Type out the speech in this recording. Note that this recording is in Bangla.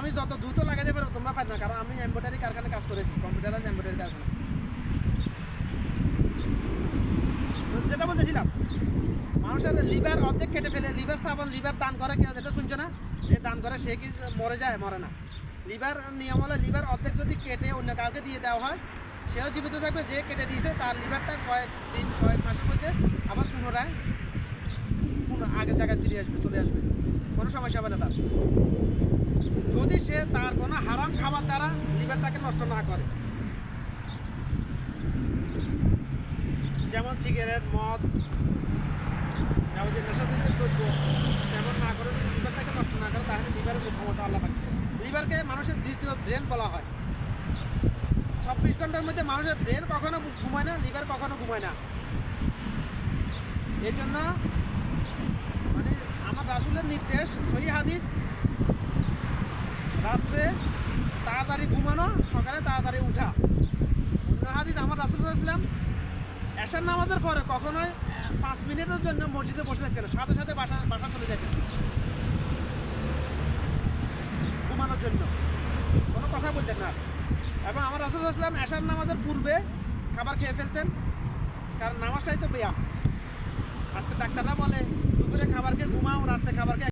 আমি যত দ্রুত লাগাইতে পারব তোমরা পারবে না, কারণ আমি এম্ব্রয়ডারি কারখানায় কাজ করেছি কম্পিউটার আছে এম্ব্রয়ডারি কারখানা। যেটা বলতেছিলাম, মানুষের লিভার অর্ধেক কেটে ফেলে লিভার সাবল লিভার দান করে, কেউ যেটা শুনছো না? যে দান করে, সে কি মরে যায়? মরে না। লিভার নিয়ম হলে লিভার অর্ধেক যদি কেটে অন্য কাউকে দিয়ে দেওয়া হয়, সেও জীবিত থাকবে, যে কেটে দিয়েছে, তার লিভারটা কয়েক দিন কয়েক মাসের মধ্যে আবার পুনরায় পুনঃ আগের জায়গায় ফিরে আসবে, চলে আসবে। কোনো সমস্যা হবে না তার। তার কোনো হারাম খাবার দ্বারা লিভারটাকে নষ্ট না করে। যেমন সিগারেট, মদ, যাবতীয় নেশাজাতীয় দ্রব্য সেবন না করে লিভারটাকে নষ্ট না করে, তাহলে লিভারের ক্ষমতা আল্লাহ পাচ্ছে লিভারকে মানুষের দ্বিতীয় ব্রেন বলা হয়। চব্বিশ ঘণ্টার মধ্যে মানুষের ব্রেন কখনো ঘুমায় না, লিভার কখনো ঘুমায় না। এই জন্য মানে আমার রাসুলের নির্দেশ, সহি হাদিস তাড়াতাড়ি ঘুমানো সকালে তাড়াতাড়ি উঠা। অন্য হাদিস, আমার রাসুল ইসলাম এশার নামাজের পরে কখনোই পাঁচ মিনিটের জন্য মসজিদে বসে থাকতেন সাথে সাথে বাসা বাসা চলে যেতেন ঘুমানোর জন্য। কোনো কথা বলতেন না। এবং আমার রাসুল ইসলাম এশার নামাজের পূর্বে খাবার খেয়ে ফেলতেন, কারণ নামাজটাই তো ব্যায়াম। আজকে ডাক্তাররা বলে, দুপুরে খাবার খেয়ে ঘুমাও রাত্রে খাবার